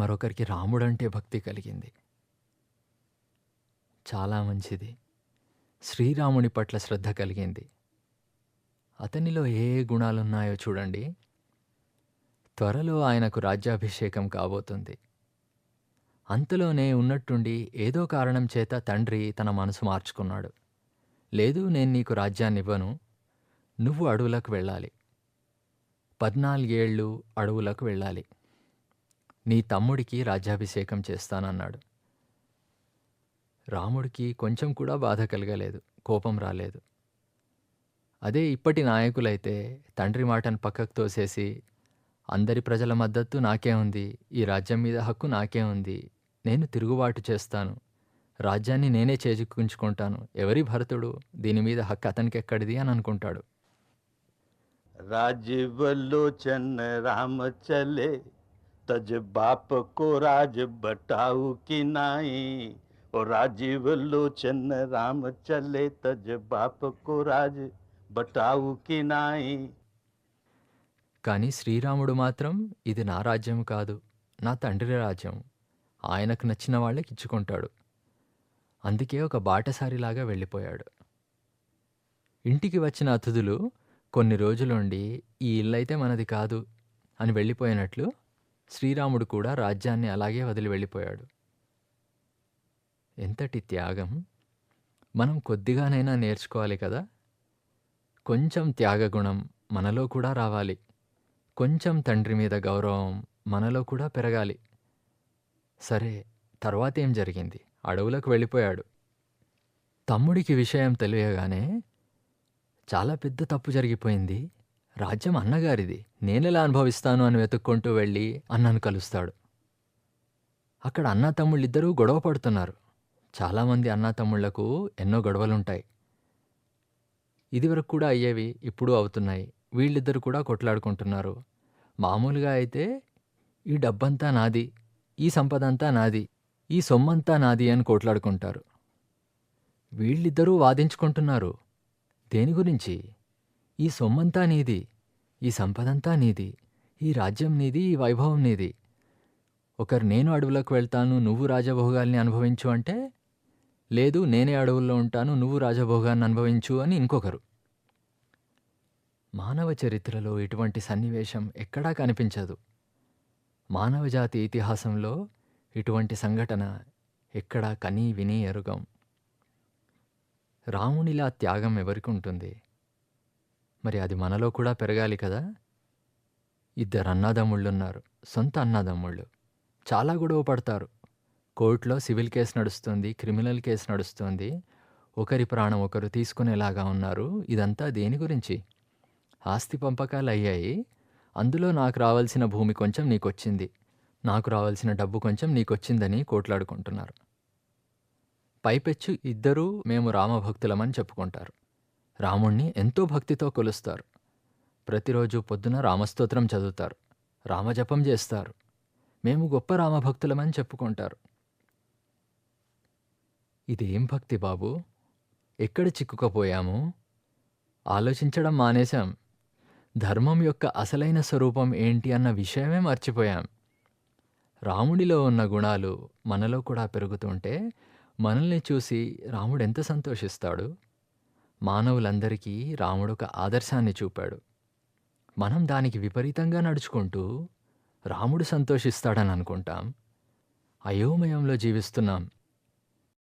మరొకరికి రాముడంటే భక్తి కలిగింది. చాలా మంచిది. శ్రీరాముని పట్ల శ్రద్ధ కలిగింది. అతనిలో ఏ ఏ గుణాలున్నాయో చూడండి. త్వరలో ఆయనకు రాజ్యాభిషేకం కాబోతుంది. అంతలోనే ఉన్నట్టుండి ఏదో కారణం చేత తండ్రి తన మనసు మార్చుకున్నాడు. లేదు నేను నీకు రాజ్యాన్నివ్వను. నువ్వు అడవులకు వెళ్ళాలి. పద్నాలుగేళ్ళు అడవులకు వెళ్ళాలి. నీ తమ్ముడికి రాజ్యాభిషేకం చేస్తానన్నాడు. రాముడికి కొంచెం కూడా బాధ కలగలేదు కోపం రాలేదు. అదే ఇప్పటి నాయకులైతే తండ్రి మాటను పక్కకు తోసేసి అందరి ప్రజల మద్దతు నాకే ఉంది ఈ రాజ్యం మీద హక్కు నాకే ఉంది నేను తిరుగుబాటు చేస్తాను రాజ్యాన్ని నేనే చేజిక్కుంచుకుంటాను ఎవరి భరతుడు దీని మీద హక్కు అతనికి ఎక్కడిది అని అనుకుంటాడు. రాజ్యవల్లో చెన్న రామ तज बाप को राज बटाऊ की नाई और राजीवलोचन राम चले तज बाप को राज बटाऊ की नाई కానీ శ్రీరాముడు మాత్రం ఇది నా రాజ్యం కాదు. నా తండ్రి రాజ్యం. ఆయనకు నచ్చిన వాళ్ళకి ఇచ్చుకుంటాడు. అందుకే ఒక బాటసారిలాగా వెళ్ళిపోయాడు. ఇంటికి వచ్చిన అతిథులు కొన్ని రోజులుండి ఈ ఇల్లైతే మనది కాదు అని వెళ్ళిపోయినట్లు శ్రీరాముడు కూడా రాజ్యాన్ని అలాగే వదిలి వెళ్ళిపోయాడు. ఎంతటి త్యాగం! మనం కొద్దిగానైనా నేర్చుకోవాలి కదా! కొంచెం త్యాగగుణం మనలో కూడా రావాలి. కొంచెం తండ్రి మీద గౌరవం మనలో కూడా పెరగాలి. సరే తర్వాతేం జరిగింది? అడవులకు వెళ్ళిపోయాడు. తమ్ముడికి విషయం తెలియగానే చాలా పెద్ద తప్పు జరిగిపోయింది. రాజ్యం అన్నగారిది. నేనెలా అనుభవిస్తాను అని వెతుక్కుంటూ వెళ్ళి అన్నను కలుస్తాడు. అక్కడ అన్నా తమ్ముళ్ళిద్దరూ గొడవ పడుతున్నారు. చాలామంది అన్నతమ్ముళ్ళకు ఎన్నో గొడవలుంటాయి. ఇదివరకు కూడా అయ్యేవి. ఇప్పుడు అవుతున్నాయి. వీళ్ళిద్దరూ కూడా కొట్లాడుకుంటున్నారు. మామూలుగా అయితే ఈ డబ్బంతా నాది. ఈ సంపదంతా నాది. ఈ సొమ్మంతా నాది అని కొట్లాడుకుంటారు. వీళ్ళిద్దరూ వాదించుకుంటున్నారు. దేని గురించి? ఈ సొమ్మంతా నీది. ఈ సంపదంతా నీది. ఈ రాజ్యం నీది. ఈ వైభవం నీది. ఒకరు నేను అడవులకు వెళ్తాను. నువ్వు రాజభోగాల్ని అనుభవించు అంటే, లేదు నేనే అడవుల్లో ఉంటాను. నువ్వు రాజభోగాన్ని అనుభవించు అని ఇంకొకరు. మానవ చరిత్రలో ఇటువంటి సన్నివేశం ఎక్కడా కనిపించదు. మానవజాతి ఇతిహాసంలో ఇటువంటి సంఘటన ఎక్కడా కనీ విని ఎరుగం. రామునిలా త్యాగం ఎవరికి ఉంటుంది మరి అది మనలో కూడా పెరగాలి కదా! ఇద్దరు అన్నదమ్ముళ్ళున్నారు. సొంత అన్నదమ్ముళ్ళు. చాలా గొడవ పడతారు. కోర్టులో సివిల్ కేసు నడుస్తుంది. క్రిమినల్ కేసు నడుస్తుంది. ఒకరి ప్రాణం ఒకరు తీసుకునేలాగా ఉన్నారు. ఇదంతా దేని గురించి? ఆస్తి పంపకాలయ్యాయి. అందులో నాకు రావాల్సిన భూమి కొంచెం నీకొచ్చింది. నాకు రావాల్సిన డబ్బు కొంచెం నీకొచ్చిందని కోట్లాడుకుంటున్నారు. పైపెచ్చు ఇద్దరూ మేము రామభక్తులమని చెప్పుకుంటారు. రాముణ్ణి ఎంతో భక్తితో కొలుస్తారు. ప్రతిరోజు పొద్దున రామస్తోత్రం చదువుతారు. రామజపం చేస్తారు. మేము గొప్ప రామభక్తులమని చెప్పుకుంటారు. ఇదేం భక్తి బాబూ! ఎక్కడ చిక్కుకుపోయాము? ఆలోచించడం మానేశాం. ధర్మం యొక్క అసలైన స్వరూపం ఏంటి అన్న విషయమే మర్చిపోయాం. రాముడిలో ఉన్న గుణాలు మనలో కూడా పెరుగుతుంటే మనల్ని చూసి రాముడెంత సంతోషిస్తాడు? మానవులందరికీ రాముడొక ఆదర్శాన్ని చూపాడు. మనం దానికి విపరీతంగా నడుచుకుంటూ రాముడు సంతోషిస్తాడని అనుకుంటాం. అయోమయంలో జీవిస్తున్నాం.